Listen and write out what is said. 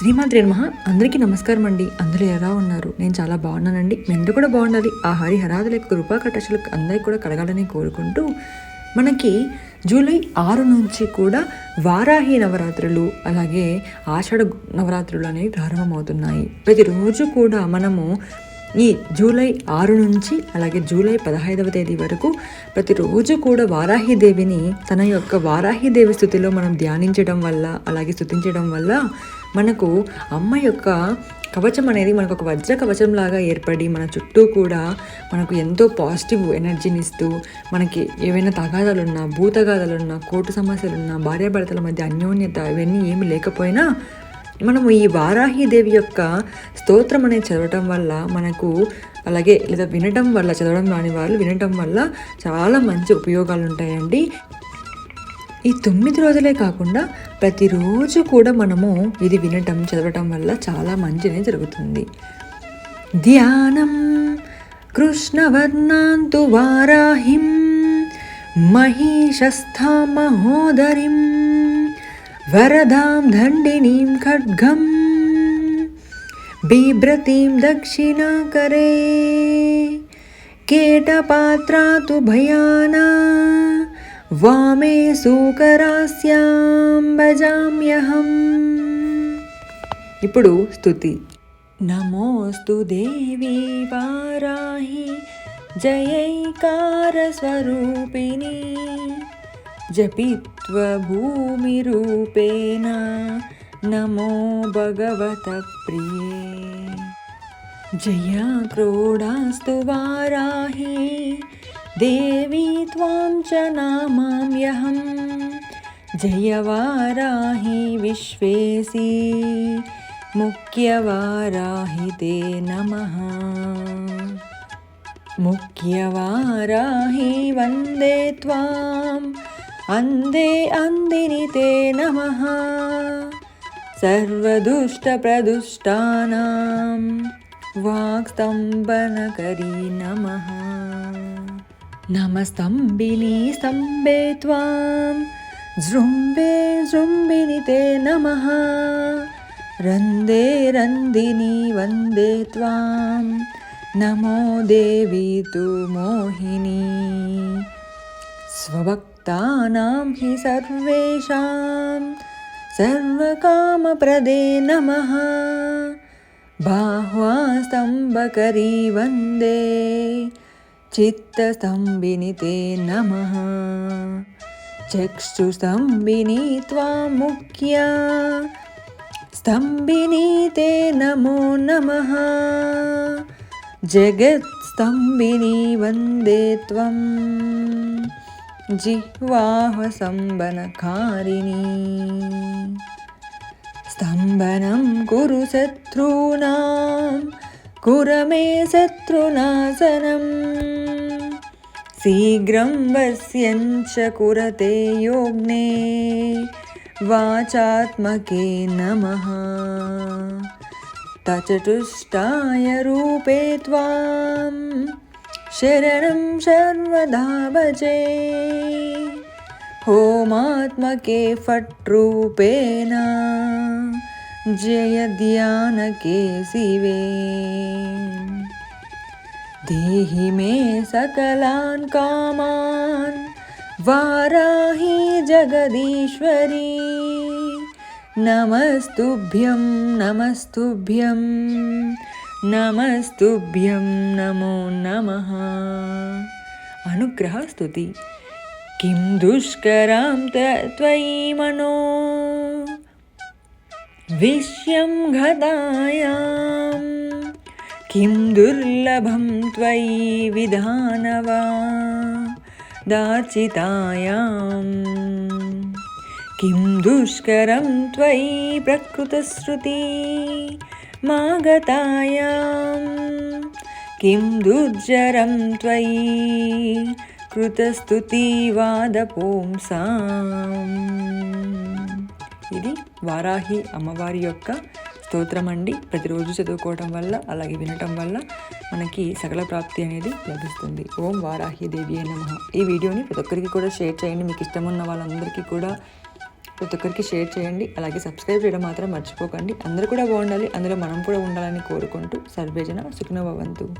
శ్రీమాత్రి నమః. అందరికీ నమస్కారం అండి. అందరూ ఎలా ఉన్నారు? నేను చాలా బాగున్నానండి. మీ కూడా బాగుండాలి. ఆ హరి హరాదుల యొక్క కృపా అందరికీ కూడా కలగాలని కోరుకుంటూ మనకి జూలై ఆరు నుంచి కూడా వారాహి నవరాత్రులు అలాగే ఆషాఢ నవరాత్రులు అనేవి ప్రారంభమవుతున్నాయి. ప్రతిరోజు కూడా మనము ఈ జూలై ఆరు నుంచి అలాగే జూలై పదహైదవ తేదీ వరకు ప్రతిరోజు కూడా వారాహిదేవిని తన యొక్క వారాహిదేవి స్థుతిలో మనం ధ్యానించడం వల్ల అలాగే స్థుతించడం వల్ల మనకు అమ్మ యొక్క కవచం అనేది మనకు ఒక వజ్ర కవచం లాగా ఏర్పడి మన చుట్టూ కూడా మనకు ఎంతో పాజిటివ్ ఎనర్జీని ఇస్తూ మనకి ఏవైనా తగాదాలున్నా భూతగాదాలున్నా కోర్టు సమస్యలున్నా భార్యాభర్తల మధ్య అన్యోన్యత ఇవన్నీ ఏమి లేకపోయినా మనము ఈ వారాహిదేవి యొక్క స్తోత్రం అనేది చదవటం వల్ల మనకు అలాగే లేదా వినటం వల్ల చదవడం రాని వాళ్ళు వినటం వల్ల చాలా మంచి ఉపయోగాలు ఉంటాయండి. ఈ తొమ్మిది రోజులే కాకుండా ప్రతిరోజు కూడా మనము ఇది వినటం చదవటం వల్ల చాలా మంచినే జరుగుతుంది. ధ్యానం కృష్ణవర్ణాంతు వారాహిం మహిషస్థ మహోదరిం వరదాం దండినీం ఖడ్గం బిభ్రतीं దక్షిణాకరే కేటపాత్రా తు భయానా వామే సూకరాస్యాం భజామ్యహం ఇప్పుడు స్తుతి నమోస్తు దేవి వారాహి జయైకార जपित्वभूमिरूपेण नमो भगवतः प्रिये जया क्रोडास्तु वाराहे देवी त्वां च नामाम्यहं जयवाराहि विश्वेसी मुख्यवाराहि ते नमः मुख्यवाराहि वन्दे त्वाम् अन्धे अन्दिनि ते नमः। सर्वदुष्टप्रदुष्टानां वाक्स्तम्भनकरी नमः। नमस्तम्बिनी स्तम्भे त्वां जृम्बे जृम्बिनि ते नमः। रन्दे रन्दिनी वन्दे त्वां नमो देवी तु मोहिनी स्वभक्तानां हि सर्वेषां सर्वकामप्रदे नमः। बाह्वास्तम्भकरी वंदे चित्तस्तम्भिनि ते नमः। चक्षुस्तम्भिनी त्वां मुख्या स्तम्भिनी ते नमो नमः। जगत्स्तम्भिनी वंदे त्वं जिह्वाहसम्बनकारिणी। स्तम्भनं कुरु शत्रूणां कुर मे शत्रुनाशनं। शीघ्रं वस्यञ्च कुरते योग्ने वाचात्मके नमः। तचतुष्टाय रूपे त्वां शरणं सर्वदा भजे होमात्मके फट्रूपेण जयध्यानके शिवे। देहि मे सकलान् कामान् वाराहि जगदीश्वरी। नमस्तुभ्यं नमस्तुभ्यं नमस्तुभ्यं नमो नमः। अनुग्रहस्तुति। किं दुष्करां त्वयि मनो। विश्यं घटायां किं दुर्लभं त्वयि विधानवा। दाचितायाम् किं दुष्करं त्वयि प्रकृतश्रुति मागतायां किं दुर्जरं त्वयि కృతస్తుతివాదపుంసాం ఇది వారాహి అమ్మవారి యొక్క స్తోత్రం అండి ప్రతిరోజు చదువుకోవటం వల్ల అలాగే వినటం వల్ల మనకి సకల ప్రాప్తి అనేది లభిస్తుంది ఓం వారాహి దేవి నమ ఈ వీడియోని ప్రతి ఒక్కరికి కూడా షేర్ చేయండి మీకు ఇష్టమున్న వాళ్ళందరికీ కూడా ప్రతి ఒక్కరికి షేర్ చేయండి. అలాగే సబ్స్క్రైబ్ చేయడం మాత్రం మర్చిపోకండి. అందరూ కూడా బాగుండాలి. అందులో మనం కూడా ఉండాలని కోరుకుంటూ సర్వేజన సుఖనభవంతు